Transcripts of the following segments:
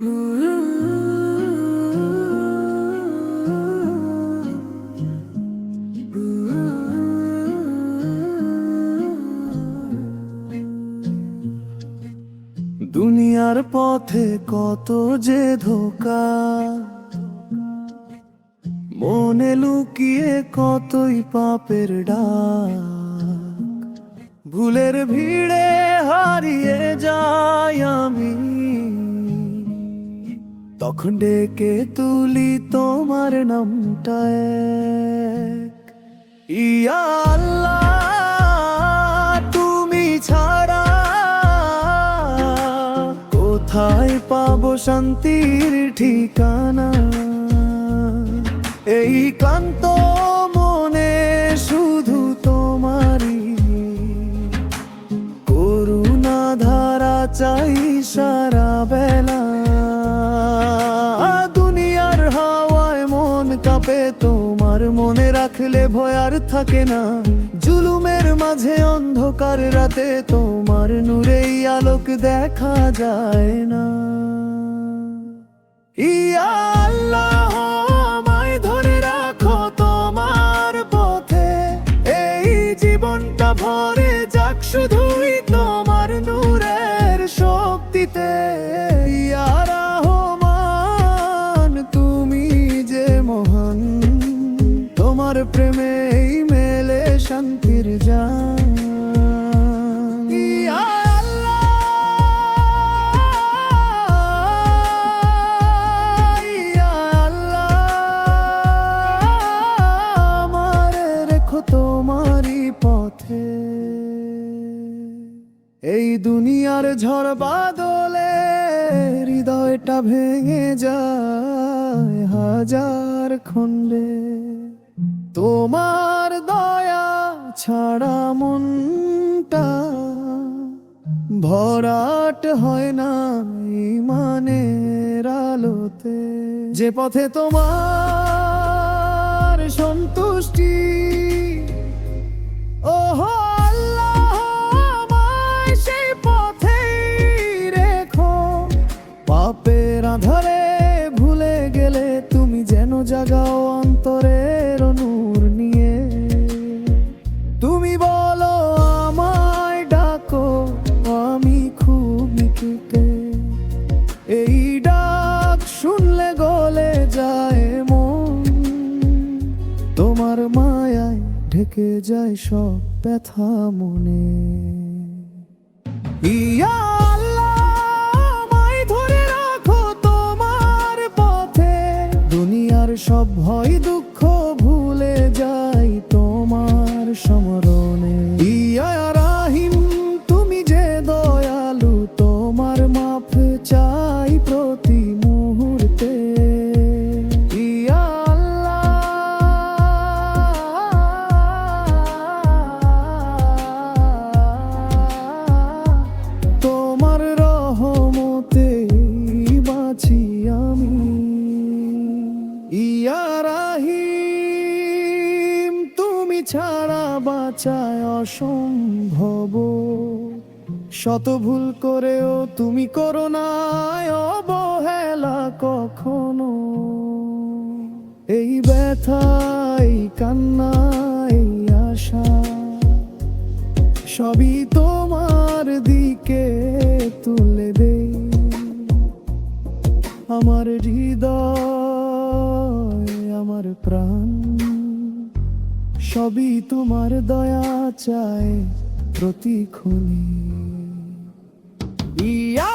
দুনিয়ার পথে কত যে ধোকা। মনে লুকিয়ে কতই পাপের ডাক। ভুলের ভিড়ে হারিয়ে যাই আমি। তখন ডেকে তুলি তোমার নামটা। ইয়া আল্লাহ, তুমি ছাড়া কোথায় পাবো শান্তির ঠিকানা এই ক্লান্ত রাখলে ভয় আর থাকে না। জুলুমের মাঝে অন্ধকার রাতে তোমার নূরেই আলোক দেখা যায় না। ইয়া আল্লাহ, আমায় ধরে রাখো তোমার পথে। এই জীবনটা ভরে যাক শুধুই তোমারই পথে। এই দুনিয়ার ঝড় বাদলে হৃদয়টা ভেঙে যায় হাজার খণ্ডে। তোমার দয়া ছাড়া মনটা ভরাট হয় না ইমানের আলোতে। যে পথে তোমার সন্তুষ্টি ঢেকে যায় সব ব্যথা মনে। ধরে রাখো তোমার পথে। দুনিয়ার সব ভয় দুঃখ ভুলে যাই তোমার সমরণে ছাড়া বাঁচায় অসম্ভব। শত ভুল করেও তুমি করো না অবহেলা কখনো। এই ব্যথা এই কান্না এই আশা, সবই তোমার দিকে তুলে দে আমার হৃদয়, আমার প্রাণ। সবই তোমার দয়া চায় প্রতিক্ষণে। ইয়া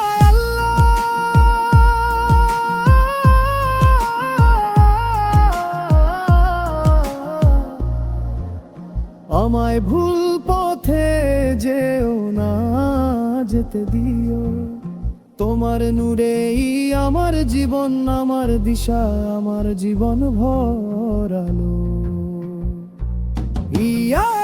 আমায় ভুল পথে যেও না, যেতে দিও। তোমার নূরেই আমার জীবন, আমার দিশা, আমার জীবন ভরালো ইয়া